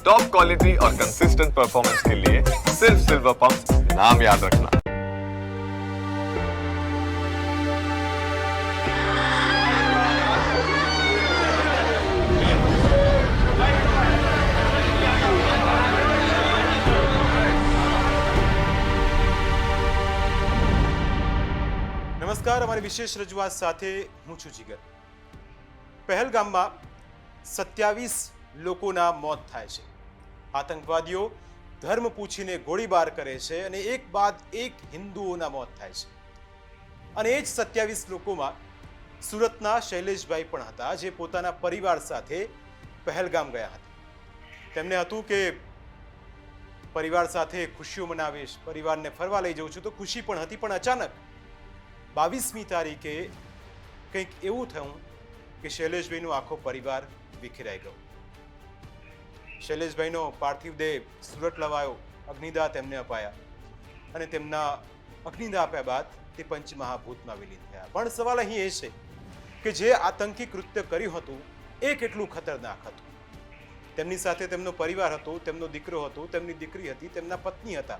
Top quality और consistent performance के लिए सिर्फ सिल्वर पंप नाम याद रखना નમસ્કાર અમારી વિશેષ રજૂઆત સાથે હું છું જીગર પહેલગામમાં સત્યાવીસ લોકોના મોત થાય છે આતંકવાદીઓ ધર્મ પૂછીને ગોળીબાર કરે છે અને એક બાદ એક હિન્દુઓના મોત થાય છે. અને એ જ સત્યાવીસ લોકોમાં સુરતના શૈલેષભાઈ પણ હતા, જે પોતાના પરિવાર સાથે પહેલગામ ગયા હતા. તેમને હતું કે પરિવાર સાથે ખુશીઓ મનાવીશ પરિવારને ફરવા લઈ જઉં છું, તો ખુશી પણ હતી, પણ અચાનક બાવીસમી તારીખે કંઈક એવું થયું કે શૈલેષભાઈનો આખો પરિવાર વિખેરાઈ ગયો. શૈલેષભાઈનો પાર્થિવ દેહ સુરત લવાયો, અગ્નિદાહ તેમને અપાયા. અને તેમના અગ્નિદાહ આપ્યા બાદ તે પંચમહાભૂતમાં વિલીન થયા. પણ સવાલ અહીં એ છે કે જે આતંકી કૃત્ય કર્યું હતું, એ કેટલું ખતરનાક હતું? તેમની સાથે તેમનો પરિવાર હતો, તેમનો દીકરો હતો, તેમની દીકરી હતી, તેમના પત્ની હતા.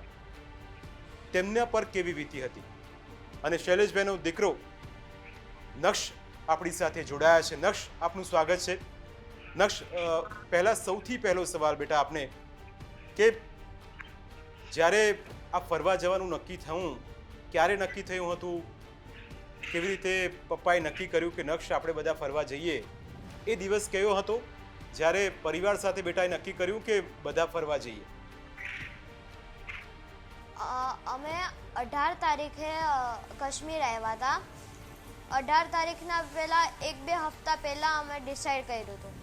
તેમના પર કેવી વીતી હતી? અને શૈલેષભાઈનો દીકરો નક્ષ આપણી સાથે જોડાયા છે. નક્ષ આપનું સ્વાગત છે. નક્ષ પહેલાં સૌથી પહેલો સવાલ બેટા આપને કે જ્યારે આ ફરવા જવાનું નક્કી થયું ક્યારે નક્કી થયું હતું કેવી રીતે પપ્પાએ નક્કી કર્યું કે નક્ષ આપણે બધા ફરવા જઈએ એ દિવસ કયો હતો જ્યારે પરિવાર સાથે બેટાએ નક્કી કર્યું કે બધા ફરવા જઈએ અમે અઢાર તારીખે કાશ્મીર આવ્યા હતા અઢાર તારીખના પહેલાં એક બે હપ્તા પહેલાં અમે ડિસાઈડ કર્યું હતું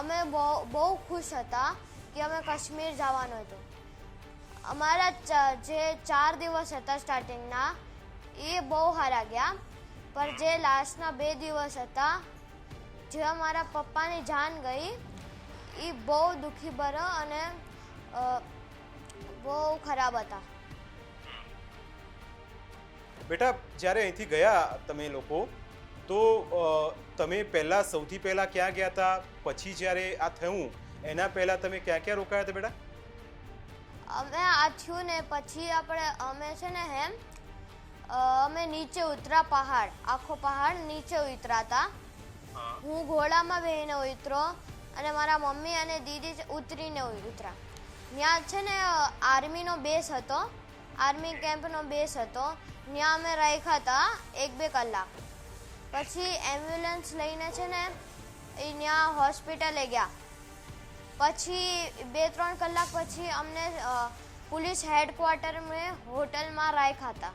અમે બહુ બહુ ખુશ હતા કે અમે કાશ્મીર જવાનું હતું. અમારા જે ચાર દિવસ હતા સ્ટાર્ટિંગના એ બહુ સારા ગયા. પણ જે લાસ્ટના બે દિવસ હતા, જે અમારા પપ્પાની જાન ગઈ, એ બહુ દુઃખી ભરો અને બહુ ખરાબ હતા. બેટા, જ્યારે અહીંથી ગયા તમે લોકો તો તમે પહેલાં સૌથી પહેલાં ક્યાં ગયા હતા? પછી જ્યારે આ થયું એના પહેલાં તમે ક્યાં ક્યાં રોકાયા હતા બેટા? અમે આ થયું ને પછી આપણે અમે છે ને હેમ અમે નીચે ઉતરા પહાડ આખો પહાડ નીચે ઉતરા હતા હું ઘોડામાં બેહીને ઉતરો અને મારા મમ્મી અને દીદી ઉતરીને ઉતરા. ત્યાં છે ને આર્મીનો બેસ હતો. આર્મી કેમ્પનો બેસ હતો. ત્યાં અમે રાખ્યા હતા એક બે કલાક. પછી એમ્બ્યુલન્સ લઈને છે ને અહીંયા હોસ્પિટલે ગયા. પછી બે, ત્રણ કલાક પછી અમને પોલીસ હેડક્વાર્ટર મેં હોટલમાં રાખ્યા હતા.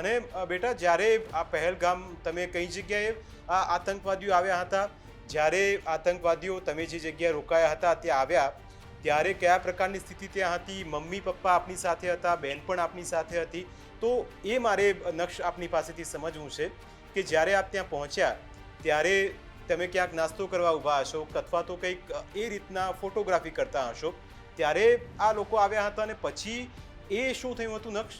અને બેટા, જ્યારે આ પહેલગામ તમે કઈ જગ્યાએ આ આતંકવાદીઓ આવ્યા હતા? જ્યારે આતંકવાદીઓ તમે જે જગ્યાએ રોકાયા હતા, ત્યાં આવ્યા, ત્યારે કયા પ્રકારની સ્થિતિ ત્યાં હતી? મમ્મી, પપ્પા આપની સાથે હતા, બેન પણ આપની સાથે હતી? તો એ મારે નક્ષ આપની પાસેથી સમજવું છે કે જ્યારે આપ ત્યાં પહોંચ્યા ત્યારે તમે ક્યાંક નાસ્તો કરવા ઊભા હશો અથવા તો કંઈક એ રીતના ફોટોગ્રાફી કરતા હશો ત્યારે આ લોકો આવ્યા હતા અને પછી એ શું થયું હતું નક્ષ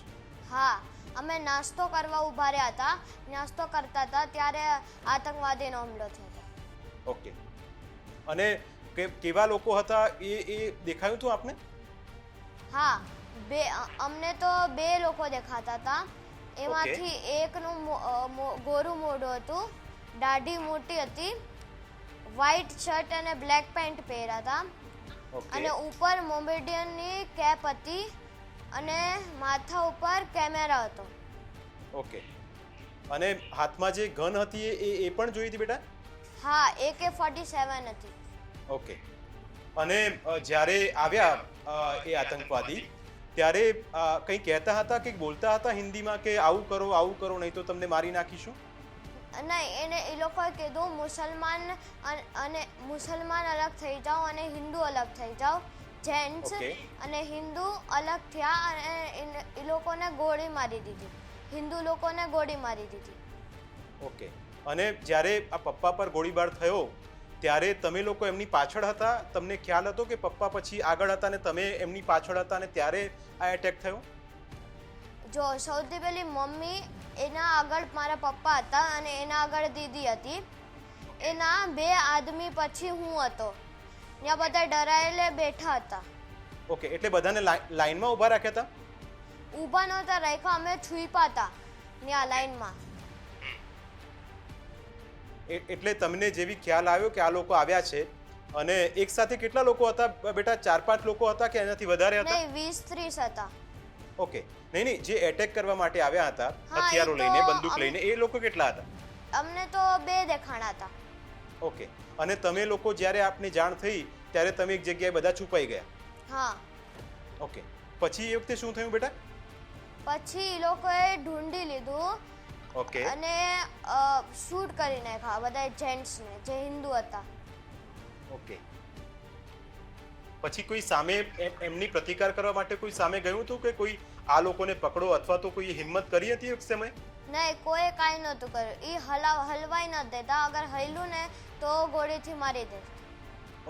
હા અમે નાસ્તો કરવા ઊભા રહ્યા હતા નાસ્તો કરતા હતા ત્યારે આતંકવાદીનો હુમલો થયો હતો. ઓકે. અને કે કેવા લોકો હતા એ એ દેખાયું હતું આપને? હા બે અમને તો બે લોકો દેખાતા હતા એમાંથી એકનું ગોરું મોઢું હતું દાઢી મોટી હતી વ્હાઈટ શર્ટ અને બ્લેક પેન્ટ પહેર્યા હતા અને ઉપર મોમેડિયનની કેપ હતી અને માથા ઉપર કેમેરા હતો. ઓકે. અને હાથમાં જે ગન હતી એ એ- એ પણ જોઈ હતી બેટા? હા એકે ફોર્ટી સેવન હતી. ઓકે. અને જ્યારે આવ્યા એ આતંકવાદી ત્યારે કંઈ કહેતા હતા કે બોલતા હતા હિન્દીમાં કે આવું કરો આવું કરો નહીં તો તમને મારી નાખીશું? નહીં એને એ લોકોએ કીધું મુસલમાન અને મુસલમાન અલગ થઈ જાઓ અને હિન્દુ અલગ થઈ જાઓ જેન્ટ્સ અને હિન્દુ અલગ થયા અને એ લોકોને ગોળી મારી દીધી. હિન્દુ લોકોને ગોળી મારી દીધી. ઓકે. અને જ્યારે આ પપ્પા પર ગોળીબાર થયો ત્યારે તમે લોકો એમની પાછળ હતા? તમને ખ્યાલ હતો કે પપ્પા પછી આગળ હતા ને તમે એમની પાછળ હતા અને ત્યારે આ એટેક થયો? જો સૌથી પહેલી મમ્મી એના આગળ મારા પપ્પા હતા અને એના આગળ દીદી હતી. એના બે આદમી પછી હું હતો. ત્યાં બધા ડરાયેલે બેઠા હતા. ઓકે એટલે બધાને લાઈ- લાઈનમાં ઊભા રાખ્યા હતા? ઊભા નહોતા રાખ્યા અમે છુપા હતા ત્યાં લાઈનમાં. એટલે તમને જેવી ખ્યાલ આવ્યો કે આ લોકો આવ્યા છે અને એક સાથે કેટલા લોકો હતા? બેટા ચાર પાંચ લોકો હતા કે એનાથી વધારે હતા? નહીં વીસ ત્રીસ હતા. ઓકે. નહીં નહીં જે એટેક કરવા માટે આવ્યા હતા હથિયારો લઈને બંદૂક લઈને એ લોકો કેટલા હતા? અમને તો બે દેખાણા હતા. ઓકે. અને તમે લોકો જ્યારે આપને જાણ થઈ ત્યારે તમે એક જગ્યાએ બધા છુપાઈ ગયા? હા. ઓકે. પછી એ વખતે શું થયું બેટા? પછી એ લોકોએ ઢૂંઢી લીધું ઓકે અને શૂટ કરી નાખ્યા બધા જેન્ટ્સને જે હિન્દુ હતા. ઓકે પછી કોઈ સામે એમ- એમની પ્રતિકાર કરવા માટે કોઈ સામે ગયું હતું કે કોઈ આ લોકોને પકડો અથવા તો કોઈ હિંમત કરી હતી એક સમય? નહીં કોઈ કાંઈ નહોતું કર્યું. એ હલાવ હલવાઈ ન દેતા. અગર હલ્યું ને તો ગોળીથી મારી દે.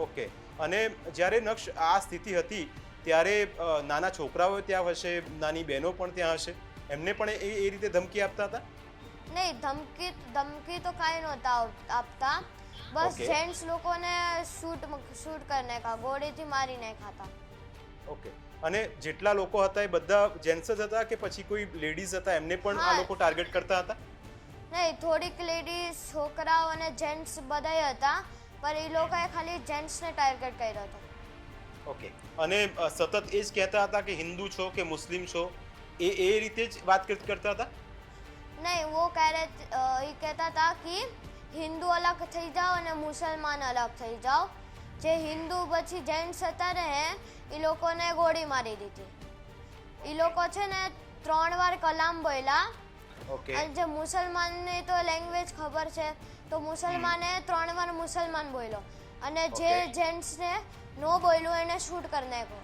ઓકે અને જ્યારે નક્ષ આ સ્થિતિ હતી ત્યારે નાના છોકરાઓ ત્યાં હશે નાની બહેનો પણ ત્યાં હશે. એમને પણ એ એ રીતે ધમકી આપતા હતા? નહીં ધમકી ધમકી તો કાંઈ નહોતા આપતા. બસ Okay. જેન્ટ્સ લોકોને શૂટ શૂટ કરી નાખ્યા ગોળીથી મારી નાખ્યા હતા. ઓકે અને જેટલા લોકો હતા એ બધા જેન્ટ્સ જ હતા કે પછી કોઈ લેડીઝ હતા? એમને પણ આ હા. લોકો ટાર્ગેટ કરતા હતા? નહીં થોડીક લેડીઝ છોકરાઓ અને જેન્ટ્સ બધાય હતા પણ એ લોકોએ ખાલી જેન્ટ્સને ટાર્ગેટ કર્યો હતો. ઓકે અને અ, સતત એ જ કહેતા હતા કે હિન્દુ છો કે મુસ્લિમ છો? એ એ રીતે જ વાત કર- કરતા હતા? નહીં वो कह रहे थे- अ, ये कहता था कि હિન્દુ અલગ થઈ જાઓ અને મુસલમાન અલગ થઈ જાઓ જે હિન્દુ પછી જેન્ટ્સ હતા ને એ લોકોને ગોળી મારી દીધી એ લોકો છે ને ત્રણ વાર કલામ બોલ્યા ઓકે અને જે મુસલમાનની તો લેંગ્વેજ ખબર છે તો મુસલમાને ત્રણ વાર મુસલમાન બોલ્યો અને જે Okay. જેન્ટ્સને નો બોલ્યું એને શૂટ કરી નાખ્યો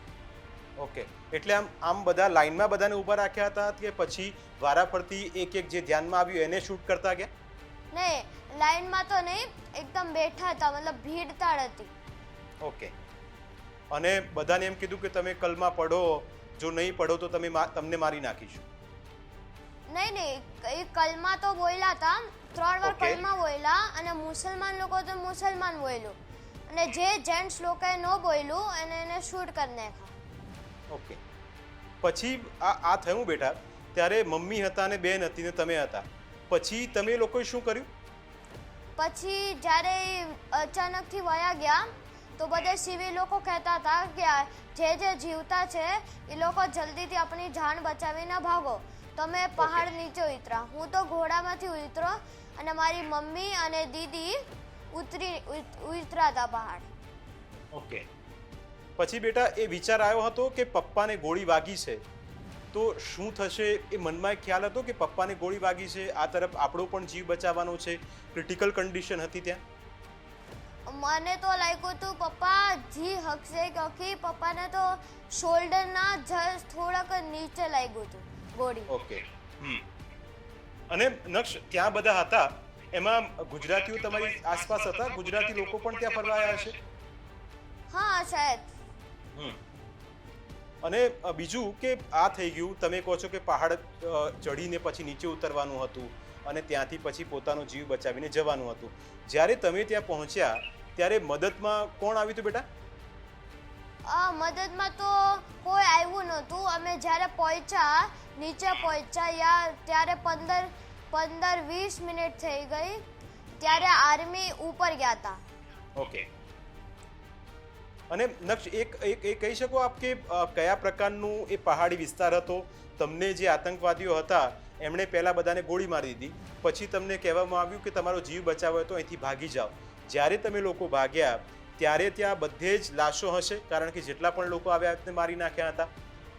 ઓકે એટલે આમ આમ બધા લાઈનમાં બધાને ઊભા રાખ્યા હતા કે પછી વારા ફરતી એક એક જે ધ્યાનમાં આવ્યું એને શૂટ કરતા ગયા? નહીં લાઈનમાં તો નહીં એકદમ બેઠા હતા મતલબ ભીડતાળ હતી. ઓકે. અને બધાને એમ કીધું કે તમે કલમાં પડો જો નહીં પડો તો તમે તમને મારી નાખીશું. નહીં નહીં એ કલમા તો બોલ્યા હતા ત્રણ વાર કલમાં કલમા બોલ્યા અને મુસલમાન લોકો તો મુસલમાન બોલ્યું અને જે જેન્ટ્સ લોકોએ ન બોલ્યું અને એને શૂટ કરી નાખ્યા. ઓકે. પછી આ આ થયું બેટા ત્યારે મમ્મી હતા ને બેન હતી ને તમે હતા. પછી તમે લોકોએ શું કર્યું? પછી જ્યારે અચાનકથી વયા ગયા તો બધા સિવિલ લોકો કહેતા હતા કે જે જે જીવતા છે એ લોકો જલ્દીથી આપણી જાન બચાવીને ભાગો. તમે પહાડ નીચે ઉતરા. હું તો ઘોડામાંથી ઉતરો અને મારી મમ્મી અને દીદી ઉતરી ઉતરાતા પહાડ. ઓકે. પછી બેટા એ વિચાર આવ્યો હતો કે પપ્પાને ગોળી વાગી છે. તો શું થશે એ મનમાં એક ખ્યાલ હતો કે પપ્પાને ગોળી વાગી છે આ તરફ આપણો પણ જીવ બચાવવાનો છે ક્રિટિકલ કન્ડિશન હતી ત્યાં? મને તો લાગ્યું હતું પપ્પા જી હકશે કે પપ્પાને તો શોલ્ડરના જસ્ટ થોડાક નીચે લાગ્યું હતું ગોળી. ઓકે અને નક્ષ ત્યાં બધા હતા? એમાં ગુજરાતીઓ તમારી આસપાસ હતા? ગુજરાતી લોકો પણ ત્યાં ફરવા આવ્યા છે હા શાયદ. હમ. અને બીજું કે આ થઈ ગયું તમે કહો છો કે પહાડ ચઢીને ચડીને પછી નીચે ઉતરવાનું હતું અને ત્યાંથી પછી પોતાનો જીવ બચાવીને જવાનું હતું. જ્યારે તમે ત્યાં પહોંચ્યા ત્યારે મદદમાં કોણ આવ્યું હતું બેટા? આ મદદમાં તો કોઈ આવ્યું નહોતું. અમે જ્યારે પહોંચ્યા નીચે પહોંચ્યા યા ત્યારે પંદર પંદર વીસ મિનિટ થઈ ગઈ ત્યારે આર્મી ઉપર ગયા હતા ઓકે. અને નક્ષ, એક એક એ કહી શકો આપ કે કયા પ્રકારનું એ પહાડી વિસ્તાર હતો? તમને જે આતંકવાદીઓ હતા, એમણે પહેલાં બધાને ગોળી મારી દીધી. પછી તમને કહેવામાં આવ્યું કે તમારો જીવ બચાવ હોય તો અહીંથી ભાગી જાઓ. જ્યારે તમે લોકો ભાગ્યા, ત્યારે ત્યાં બધે જ લાશો હશે, કારણ કે જેટલા પણ લોકો આવ્યા તેમને મારી નાખ્યા હતા.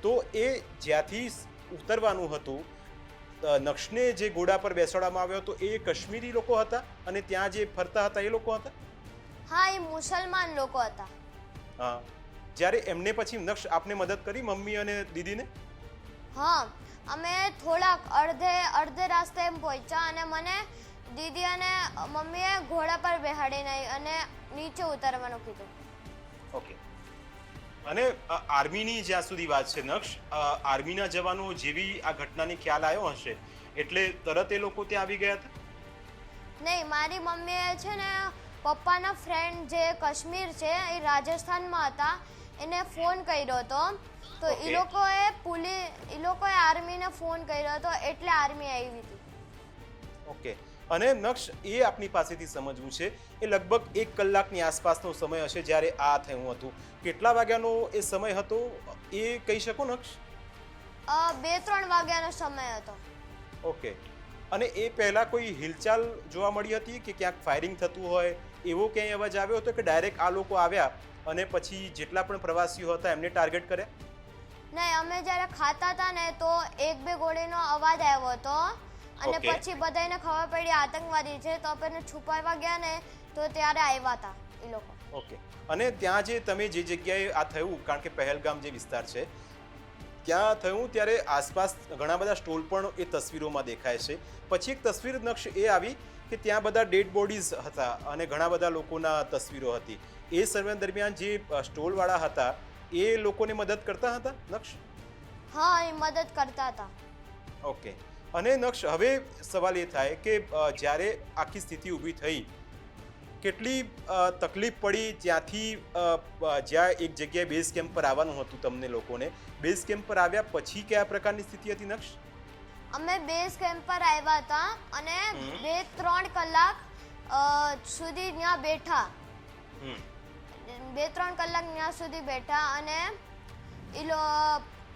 તો એ જ્યાંથી ઉતરવાનું હતું નક્ષને જે ઘોડા પર બેસાડવામાં આવ્યો હતો, એ કાશ્મીરી લોકો હતા અને ત્યાં જે ફરતા હતા એ લોકો હતા? હા, એ મુસલમાન લોકો હતા. હા. જ્યારે એમને પછી નક્ષ આપને મદદ કરી મમ્મી અને દીદીને? હા અમે થોડાક અડધે અડધે રાસ્તે એમ પહોંચ્યા અને મને દીદી અને મમ્મીએ ઘોડા પર બેહાડીને અને નીચે ઉતરવાનું કીધું. ઓકે. અને આર્મીની જ્યાં સુધી વાત છે નક્ષ આર્મીના જવાનો જેવી આ ઘટનાની ખ્યાલ આવ્યો હશે? એટલે તરત એ લોકો ત્યાં આવી ગયા હતા? નહીં મારી મમ્મીએ છે ને પપ્પાના ફ્રેન્ડ જે કાશ્મીર છે એ રાજસ્થાનમાં હતા. એને ફોન કર્યો હતો. તો એ લોકોએ પુલી એ લોકોએ આર્મીને ફોન કર્યો હતો એટલે આર્મી આવી હતી. ઓકે અને નક્ષ એ આપની પાસેથી સમજવું છે એ લગભગ એક કલાકની આસપાસનો સમય હશે જ્યારે આ થયું હતું. કેટલા વાગ્યાનો એ સમય હતો? એ કહી શકો નક્ષ બે ત્રણ વાગ્યાનો સમય હતો. ઓકે અને એ પહેલા કોઈ હિલચાલ જોવા મળી હતી કે ક્યાંક ફાયરિંગ થતું હોય? એવો ક્યાંય અવાજ આવ્યો હતો કે ડાયરેક્ટ આ લોકો આવ્યા અને પછી જેટલા પણ પ્રવાસીઓ હતા એમને ટાર્ગેટ કર્યા? નહીં અમે જ્યારે ખાતા હતા ને તો એક બે ગોળીનો અવાજ આવ્યો હતો. અને પછી બધાને ખબર પડી આતંકવાદી છે તો આપણે છુપાવવા ગયા ને તો ત્યારે આવ્યા હતા એ લોકો. ઓકે અને ત્યાં જે તમે જે જગ્યાએ આ થયું કારણ કે પહેલગામ જે વિસ્તાર છે ત્યાં થયું ત્યારે આસપાસ ઘણા બધા સ્ટોલ પણ એ તસવીરોમાં દેખાય છે. પછી એક તસવીર નક્ષ એ આવી કે ત્યાં બધા ડેડ બોડીઝ હતા અને ઘણા બધા લોકોના તસવીરો હતી. એ સર્વે દરમિયાન જે સ્ટોલવાળા હતા એ લોકોને મદદ કરતા હતા નક્ષ હા એ મદદ કરતા હતા. ઓકે. અને નક્ષ હવે સવાલ એ થાય કે જ્યારે આખી સ્થિતિ ઊભી થઈ કેટલી તકલીફ પડી અ, જ્યાં એક જગ્યાએ બેઝ કેમ્પ પર આવવાનું હતું તમને લોકોને? બેઝ કેમ્પ પર આવ્યા પછી કયા પ્રકારની સ્થિતિ હતી નક્ષ અમે બેઝ કેમ્પ પર આવ્યા હતા અને બે ત્રણ કલાક સુધી ત્યાં બેઠા. બે ત્રણ કલાક ત્યાં સુધી બેઠા અને એ લો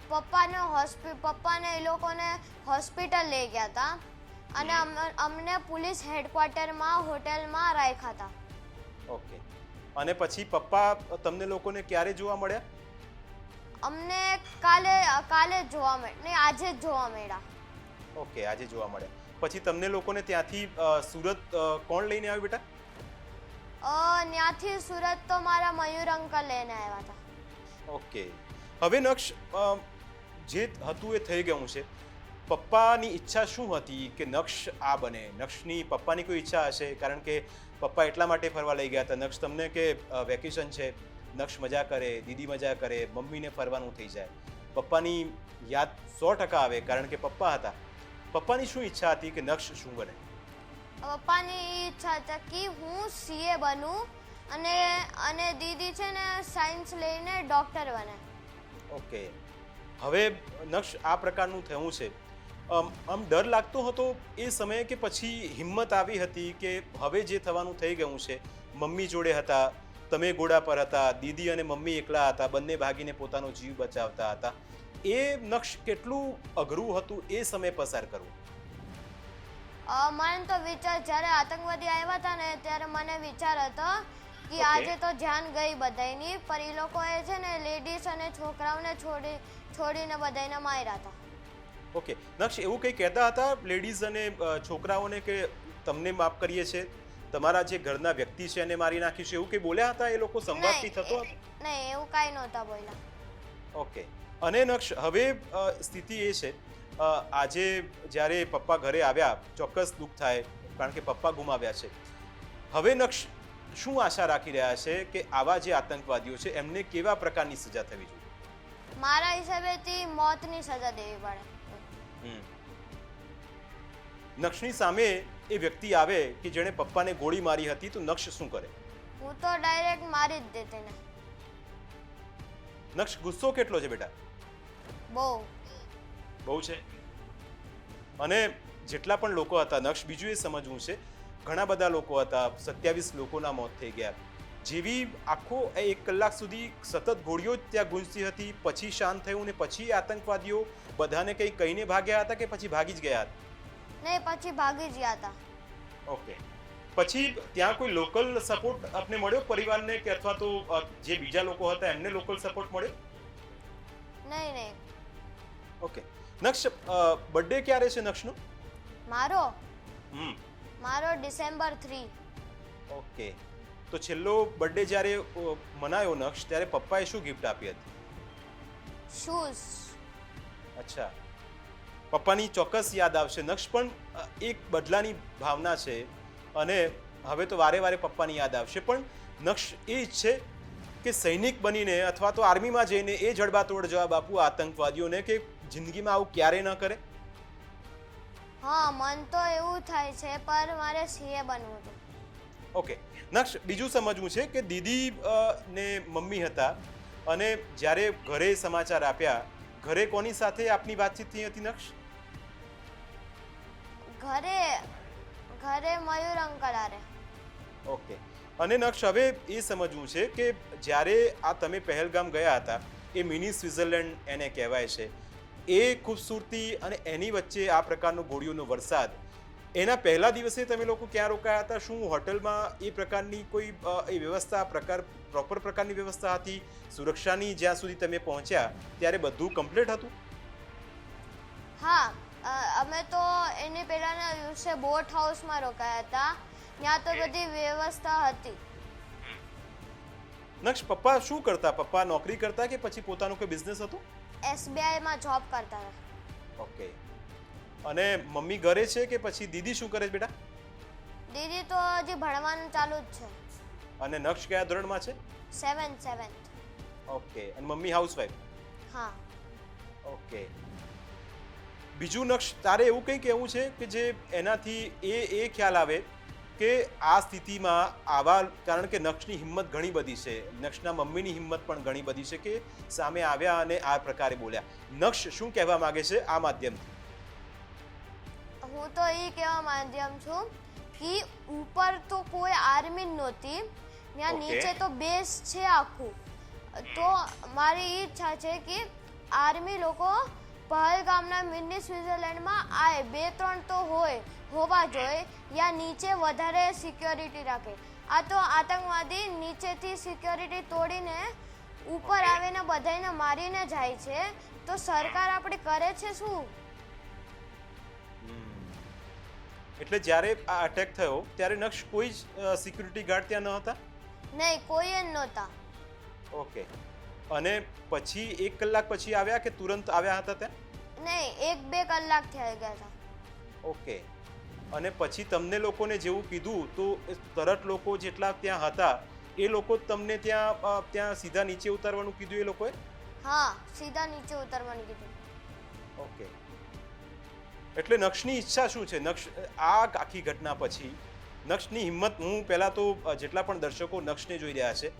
પપ્પાને હોસ્પિ પપ્પાને એ લોકોને હોસ્પિટલ લઈ ગયા હતા અને અમ- અમને પોલીસ હેડક્વાર્ટરમાં હોટેલમાં રાખ્યા હતા. ઓકે. અને પછી પપ્પા તમને લોકોને ક્યારે જોવા મળ્યા? અમને કાલે કાલે જોવા મળ્યા નહીં આજે જ જોવા મળ્યા. ઓકે આજે જોવા મળ્યા પછી તમને લોકોને ત્યાંથી સુરત કોણ લઈને આવ્યું બેટા? ત્યાંથી સુરત તો મારા મયુર અંકલ લઈને આવ્યા હતા. ઓકે. હવે નક્ષ જે હતું એ થઈ ગયું છે. પપ્પાની ઈચ્છા શું હતી કે નક્ષ આ બને? નક્ષની પપ્પાની કોઈ ઈચ્છા હશે? કારણ કે પપ્પા એટલા માટે ફરવા લઈ ગયા હતા. નક્ષ તમને કે વેકેશન છે નક્ષ મજા કરે દીદી મજા કરે મમ્મીને ફરવાનું થઈ જાય. પપ્પાની યાદ સો ટકા આવે કારણ કે પપ્પા હતા. પપ્પાની શું ઈચ્છા હતી કે નક્ષ શું બને? પપ્પાની ઈચ્છા હતી કે હું સીએ બનું અને અને દીદી છે ને સાયન્સ લઈને ડોક્ટર બને. ઓકે હવે નક્ષ આ પ્રકારનું થયું છે. આમ ડર લાગતો હતો એ સમયે કે પછી હિંમત આવી હતી કે હવે જે થવાનું થઈ ગયું છે મમ્મી જોડે હતા તમે ઘોડા પર હતા દીદી અને મમ્મી એકલા હતા બંને ભાગીને પોતાનો જીવ બચાવતા હતા. એ નક્ષ કેટલું અઘરું હતું એ સમય પસાર કરવું? મને તો વિચાર જ્યારે આતંકવાદી આવ્યા હતા ને ત્યારે મને વિચાર હતો કે આજે તો ધ્યાન ગઈ બધાયની પર એ લોકોએ છે ને લેડીઝ અને છોકરાઓને છોડી છોડીને બધાયને માર્યા હતા. ઓકે. નક્ષ એવું કંઈ કહેતા હતા લેડીઝ અને છોકરાઓને કે તમને માફ કરીએ છે તમારા જે ઘરના વ્યક્તિ છે એને મારી નાખીશું એવું કંઈ બોલ્યા હતા એ લોકો? સંવાદથી થતો નહીં એવું કાંઈ નહોતા બોલ્યા. ઓકે. અને નક્ષ હવે સ્થિતિ એ છે આજે જ્યારે પપ્પા ઘરે આવ્યા ચોક્કસ દુઃખ થાય કારણ કે પપ્પા ગુમાવ્યા છે. હવે નક્ષ શું આશા રાખી રહ્યા છે કે આવા જે આતંકવાદીઓ છે એમને કેવા પ્રકારની સજા થવી જોઈએ? મારા હિસાબેથી મોતની સજા દેવી પડે. નક્ષની સામે એ વ્યક્તિ આવે કે જેણે પપ્પાને ગોળી મારી હતી તો નક્ષ શું કરે? હું તો ડાયરેક્ટ મારી જ દેતી ને. નક્ષ ગુસ્સો કેટલો છે બેટા? બહુ. બહુ છે? અને જેટલા પણ લોકો હતા નક્ષ બીજું એ સમજવું છે ઘણા બધા લોકો હતા સત્યાવીસ લોકોના મોત થઈ ગયા. જેવી આખો એક કલાક સુધી સતત ગોળીઓ જ ત્યાં ગુંજતી હતી પછી શાંત થયું ને પછી આતંકવાદીઓ બધાને કંઈ કહીને ભાગ્યા હતા કે પછી ભાગી જ ગયા હતા? નહીં પછી ભાગી જ ગયા હતા. ઓકે. પછી ત્યાં કોઈ લોકલ સપોર્ટ આપને મળ્યો પરિવારને કે અથવા તો જે બીજા લોકો હતા એમને લોકલ સપોર્ટ મળ્યો? નહીં નહીં. ઓકે નક્ષ બર્થડે ક્યારે છે નક્ષનો? મારો? હમ. મારો ડિસેમ્બર થ્રી. ઓકે તો છેલ્લો બર્થડે જ્યારે મનાયો નક્ષ ત્યારે પપ્પાએ શું ગિફ્ટ આપી હતી? શૂઝ અચ્છા. પપ્પાની ચોક્કસ યાદ આવશે. નક્ષ પણ એક બદલાની ભાવના છે. અને હવે તો વારે વારે પપ્પાની યાદ આવશે. પણ નક્ષ એ ઈચ્છે કે સૈનિક બનીને અથવા તો આર્મીમાં જઈને એ જડબાતોડ જવાબ આપવું આતંકવાદીઓને કે જિંદગીમાં આવું ક્યારેય ન કરે? હા મન તો એવું થાય છે પર મારે સીએ બનવું હતું ઓકે. નક્ષ બીજું સમજવું છે કે દીદી ને મમ્મી હતા અને જ્યારે ઘરે સમાચાર આપ્યા ઘરે કોની સાથે આપની વાતચીત થઈ હતી નક્ષ ઘરે ઘરે મયુર અંકલ આરે. ઓકે. અને નક્ષ હવે એ સમજવું છે કે જ્યારે આ તમે પહેલગામ ગયા હતા એ મિની સ્વિટ્ઝરલેન્ડ એને કહેવાય છે. એ ખૂબસૂરતી અને એની વચ્ચે આ પ્રકારનો ગોળીઓનો વરસાદ એના પહેલા દિવસે તમે લોકો ક્યાં રોકાયા હતા? શું હોટલમાં એ પ્રકારની કોઈ એ વ્યવસ્થા પ્રકાર પ્રોપર પ્રકારની વ્યવસ્થા હતી? સુરક્ષાની જ્યાં સુધી તમે પહોંચ્યા ત્યારે બધું કમ્પ્લીટ હતું? હા અમે તો એની પહેલાના દિવસે બોટ હાઉસમાં રોકાયા હતા. ત્યાં તો બધી વ્યવસ્થા હતી. નક્ષ પપ્પા શું કરતા? પપ્પા નોકરી કરતા કે પછી પોતાનો કોઈ બિઝનેસ હતો? એસબીઆઈમાં જોબ કરતા હતા. ઓકે. અને મમ્મી ઘરે છે કે પછી દીદી શું કરે છે બેટા? દીદી તો હજી ભણવાનું ચાલુ જ છે. અને નક્ષ કયા ધોરણમાં છે? Seventh seventh okay. અને મમ્મી હાઉસવાઈફ હા. ઓકે. બીજું નક્ષ તારે એવું કંઈ કહેવું છે કે જે એનાથી એ એ ખ્યાલ આવે કે આ સ્થિતિમાં આવા કારણ કે નક્ષની હિંમત ઘણી બધી છે નક્ષના મમ્મીની હિંમત પણ ઘણી બધી છે કે સામે આવ્યા અને આ પ્રકારે બોલ્યા. નક્ષ શું કહેવા માંગે છે આ માધ્યમથી? હું તો એ કહેવા માધ્યમ છું કે ઉપર તો કોઈ આર્મી નહોતી ત્યાં નીચે તો બેસ છે આખું. તો મારી ઈચ્છા છે કે આર્મી લોકો પહલગામના મિની સ્વિટ્ઝરલેન્ડમાં આય બે ત્રણ તો હોય હોવા જોઈએ યા નીચે વધારે સિક્યોરિટી રાખે. આ તો આતંકવાદી નીચેથી સિક્યોરિટી તોડીને ઉપર આવીને બધાને મારીને જાય છે. તો સરકાર આપણી કરે છે શું? એટલે જ્યારે આ અટેક થયો ત્યારે નક્ષ કોઈ જ સિક્યુરિટી ગાર્ડ ત્યાં ન હતા નહીં કોઈ જ નહોતા. ઓકે. અને પછી એક કલાક પછી આવ્યા કે તુરંત આવ્યા હતા ત્યાં? નહીં એક બે કલાક થઈ ગયા હતા. ઓકે. અને પછી તમને લોકોને જેવું કીધું તો તરત લોકો જેટલા ત્યાં હતા એ લોકો તમને ત્યાં ત્યાં સીધા નીચે ઉતારવાનું કીધું એ લોકોએ? હા સીધા નીચે ઉતારવાનું કીધું. ઓકે. એટલે નક્ષની ઈચ્છા શું છે? નક્ષ આ આખી ઘટના પછી નક્ષની હિંમત હું પહેલાં તો જેટલા પણ દર્શકો નક્ષને જોઈ રહ્યા છે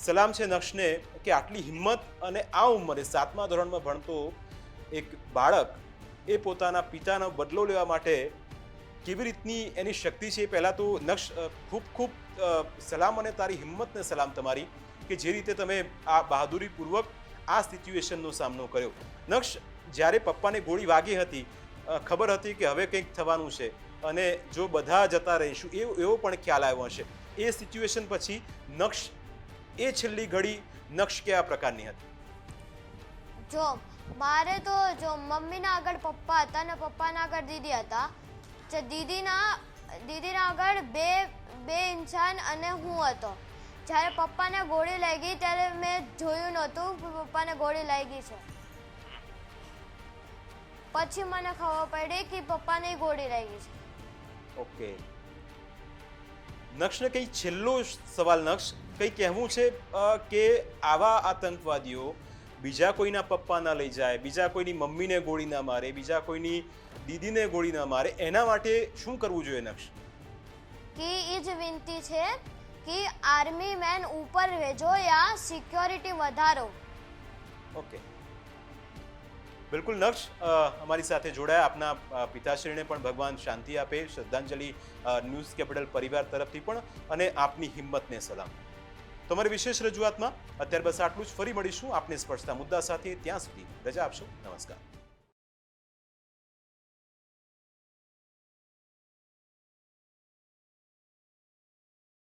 સલામ છે નક્ષને કે આટલી હિંમત અને આ ઉંમરે સાતમા ધોરણમાં ભણતો એક બાળક એ પોતાના પિતાનો બદલો લેવા માટે કેવી રીતની એની શક્તિ છે પહેલાં તો નક્ષ ખૂબ ખૂબ સલામ અને તારી હિંમતને સલામ તમારી કે જે રીતે તમે આ બહાદુરીપૂર્વક આ સિચ્યુએશનનો સામનો કર્યો. નક્ષ જ્યારે પપ્પાને ગોળી વાગી હતી ખબર હતી કે હવે કંઈક થવાનું છે અને જો બધા જતા રહીશું એવો એવો પણ ખ્યાલ આવ્યો હશે. એ સિચ્યુએશન પછી નક્ષ એ છેલ્લી ઘડી નક્ષ કયા પ્રકારની હતી? જો મારે તો જો મમ્મીના આગળ પપ્પા હતા અને પપ્પાના આગળ દીદી હતા જે દીદીના દીદીના આગળ બે બે ઇન્સાન અને હું હતો. જ્યારે પપ્પાને ગોળી લાગી ત્યારે મેં જોયું નહોતું પપ્પાને ગોળી લાગી છે. પછી મને ખબર પડી કે પપ્પાને ગોળી લાગી છે. ઓકે. નક્ષને કંઈ છેલ્લો સવાલ નક્ષ કંઈ કહેવું છે કે આવા આતંકવાદીઓ બીજા કોઈના પપ્પા ના લઈ જાય બીજા કોઈની મમ્મીને ગોળી ના મારે બીજા કોઈની દીદીને ગોળી ના મારે એના માટે શું કરવું જોઈએ નક્ષ કે એ જ વિનંતી છે કે આર્મી મેન ઉપર ભેજો યા સિક્યોરિટી વધારો. ઓકે. બિલકુલ નક્ષ અમારી સાથે જોડાયા. આપના પિતાશ્રીને પણ ભગવાન શાંતિ આપે. શ્રદ્ધાંજલિ ન્યૂઝ કેપિટલ પરિવાર તરફથી પણ અને આપની હિંમતને સલામ. તમારી વિશેષ રજૂઆતમાં અત્યાર બસ આટલું જ. ફરી મળીશું આપને સ્પર્શતા મુદ્દા સાથે. ત્યાં સુધી રજા આપશો. નમસ્કાર.